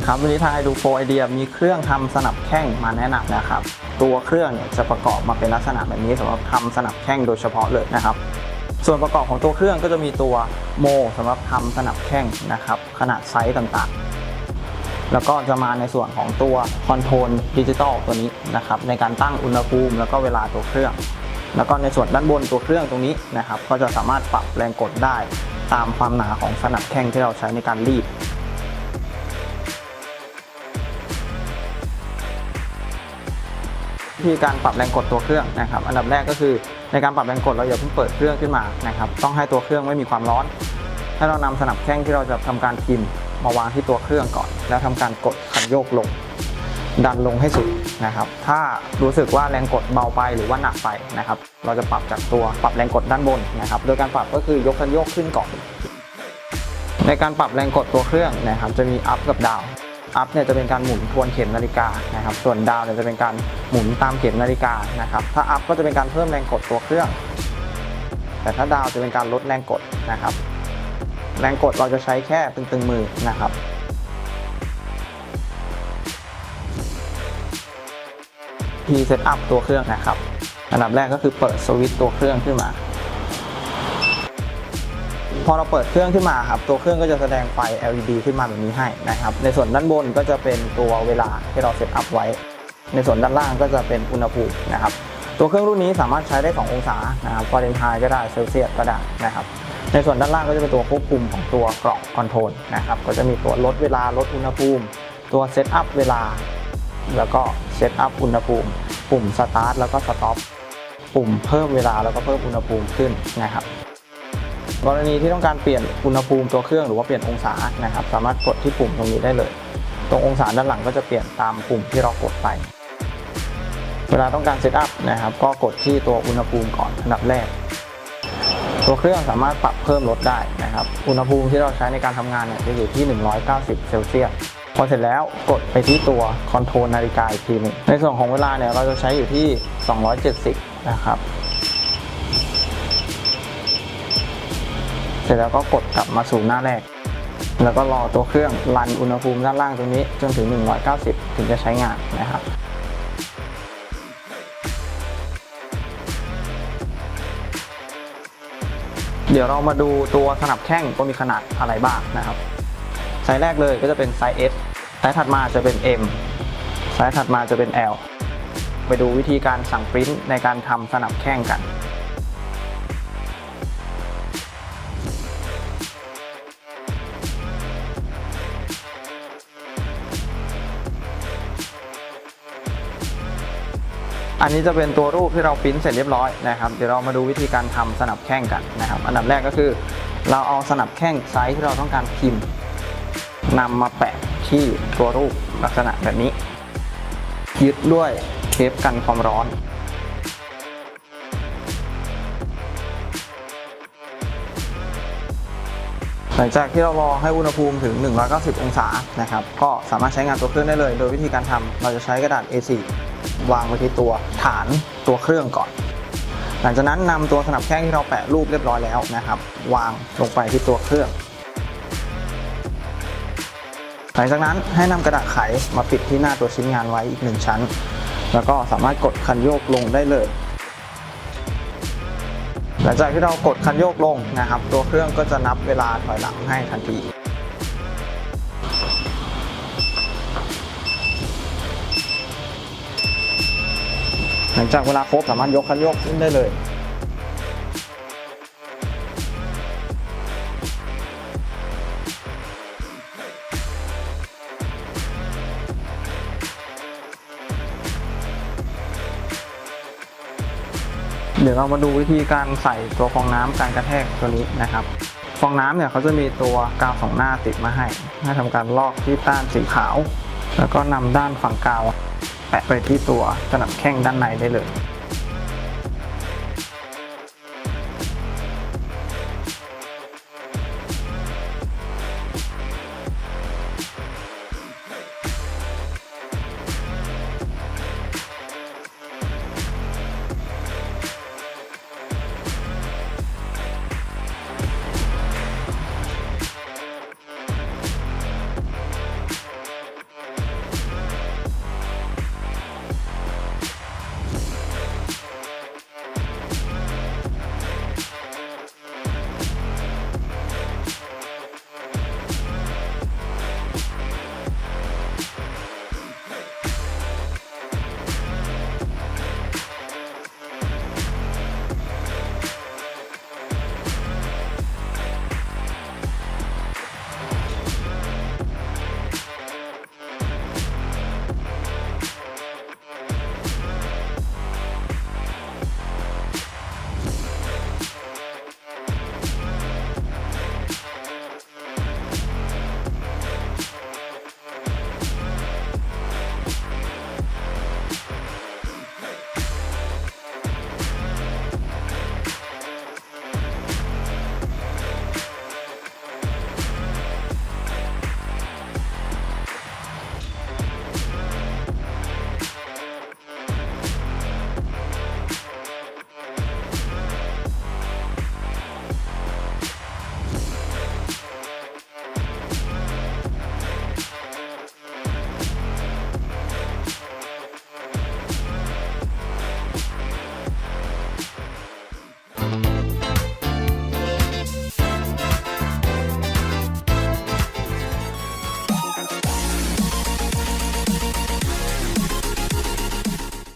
ดีครับวันนี้ทางไอดูโฟไอเดียมีเครื่องทำสนับแข้งมาแนะนำนะครับ ตัวเครื่องเนี่ยจะประกอบมาเป็นลักษณะแบบนี้สำหรับทำสนับแข้งโดยเฉพาะเลยนะครับ ส่วนประกอบของตัวเครื่องก็จะมีตัวโมสำหรับทำสนับแข้งนะครับ ขนาดไซส์ต่างๆ แล้วก็จะมาในส่วนของตัวคอนโทรลดิจิตอลตัวนี้นะครับในการตั้งอุณหภูมิ แล้วก็เวลาตัวเครื่อง แล้วก็ในส่วนด้านบนตัวเครื่องตรงนี้นะครับ ก็จะสามารถปรับแรงกดได้ตามความหนาของสนับแข้งที่เราใช้ในการรีด วิธีการปรับแรงกดตัวเครื่องนะครับอันดับแรกก็คือในการปรับแรงกดเราอย่าเพิ่งเปิดเครื่องขึ้นมานะครับต้องให้ตัวเครื่องไม่มีความร้อนให้เรานำสนับแข้งที่เราจะทำการพิมพ์มาวางที่ตัวเครื่องก่อน แล้วทำการกดคันโยกลง ดันลงให้สุดนะครับ ถ้ารู้สึกว่าแรงกดเบาไปหรือว่าหนักไปนะครับ เราจะปรับจากตัวปรับแรงกดด้านบนนะครับ โดยการปรับก็คือยกคันโยกขึ้นก่อน ในการปรับแรงกดตัวเครื่องนะครับ จะมีอัพกับดาว อัพเนี่ยจะเป็นการหมุนทวนเข็มนาฬิกานะครับ ส่วนดาวเนี่ยจะเป็นการหมุนตามเข็มนาฬิกานะครับ ถ้าอัพก็จะเป็นการเพิ่มแรงกดตัวเครื่อง แต่ถ้าดาวจะเป็นการลดแรงกดนะครับ แรงกดเราจะใช้แค่ตึงๆมือนะครับทีเซตอัพตัวเครื่องนะครับ อันดับแรกก็คือเปิดสวิตช์ตัวเครื่องขึ้นมา อเราเปิดเครื่องขึ้นมาครับตัวเครื่องก็จะแสดงไฟ LED ขึ้นมาแบบนี้ให้นะครับในส่วนด้านบนก็จะเป็นตัวเวลาที่เราเซตอัพไว้ ในส่วนด้านล่างก็จะเป็นอุณหภูมินะครับตัวเครื่องรุ่นนี้สามารถใช้ได้ 2 องศานะครับฟาเรนไฮต์ก็ได้เซลเซียสก็ได้นะครับในส่วนด้านล่างก็จะเป็นตัวควบคุมของตัวกล่องคอนโทรลนะครับก็จะมีตัวลดเวลาลดอุณหภูมิ ตัวเซตอัพเวลา แล้วก็เซตอัพอุณหภูมิ ปุ่มสตาร์ทแล้วก็สต็อปปุ่มเพิ่มเวลาแล้วก็เพิ่มอุณหภูมิขึ้นนะครับ กรณีที่ต้องการเปลี่ยนอุณหภูมิตัวเครื่องหรือว่าเปลี่ยนองศานะครับ สามารถกดที่ปุ่มตรงนี้ได้เลย ตรงองศาด้านหลังก็จะเปลี่ยนตามปุ่มที่เรากดไป เวลาต้องการเซตอัพนะครับก็กดที่ตัวอุณหภูมิก่อนอันดับแรก ตัวเครื่องสามารถปรับเพิ่มลดได้นะครับ อุณหภูมิที่เราใช้ในการทำงานเนี่ยจะอยู่ที่ 190 เซลเซียสพอเสร็จแล้วกดไปที่ตัวคอนโทรลนาฬิกาอีกทีหนึงในส่วนของเวลาเนี่ยเราจะใช้อยู่ที่ 270 นะครับ ร็จแล้วก็กดกลับมาสู่หน้าแรก แล้วก็รอตัวเครื่องรันอุณหภูมิด้านล่างตรงนี้จนถึง 190 ถึงจะใช้งานนะครับเดี๋ยวเรามาดูตัวสนับแข้งว่ามีขนาดอะไรบ้างนะครับ ไซส์แรกเลยก็จะเป็นไซส์ S ไซส์ถัดมาจะเป็น M ไซส์ถัดมาจะเป็น L ไปดูวิธีการสั่งปริ้นในการทำสนับแข้งกัน อันนี้จะเป็นตัวรูปที่เราปริ้นเสร็จเรียบร้อยนะครับเดี๋ยวเรามาดูวิธีการทำสนับแข้งกันนะครับ อันดับแรกก็คือ เราเอาสนับแข้งไซส์ที่เราต้องการพิมพ์นำมาแปะที่ตัวรูปลักษณะแบบนี้ ยึดด้วยเทปกันความร้อนหลังจากที่เรารอให้อุณหภูมิถึง 190 องศานะครับ ก็สามารถใช้งานตัวเครื่องได้เลย โดยวิธีการทำเราจะใช้กระดาษ A4 วางไว้ที่ตัวฐานตัวเครื่องก่อน หลังจากนั้นนำตัวสนับแข้งที่เราแปะรูปเรียบร้อยแล้วนะครับ วางลงไปที่ตัวเครื่อง หลังจากนั้นให้นำกระดาษไขมาปิดที่หน้าตัวชิ้นงานไว้อีกหนึ่งชั้น แล้วก็สามารถกดคันโยกลงได้เลยหลังจากที่เรากดคันโยกลงนะครับ ตัวเครื่องก็จะนับเวลาถอยหลังให้ทันที ลังจากเวลาครบสามารถยกคันโยกขึ้นได้เลย เดี๋ยวเรามาดูวิธีการใส่ตัวฟองน้ำการกระแทกตัวนี้นะครับ ฟองน้ำเนี่ยเขาจะมีตัวกาวสองหน้าติดมาให้ให้ทำการลอกที่ต้านสีขาว แล้วก็นำด้านฝั่งกาว แปะไปที่ตัวสนับแข้งด้านในได้เลย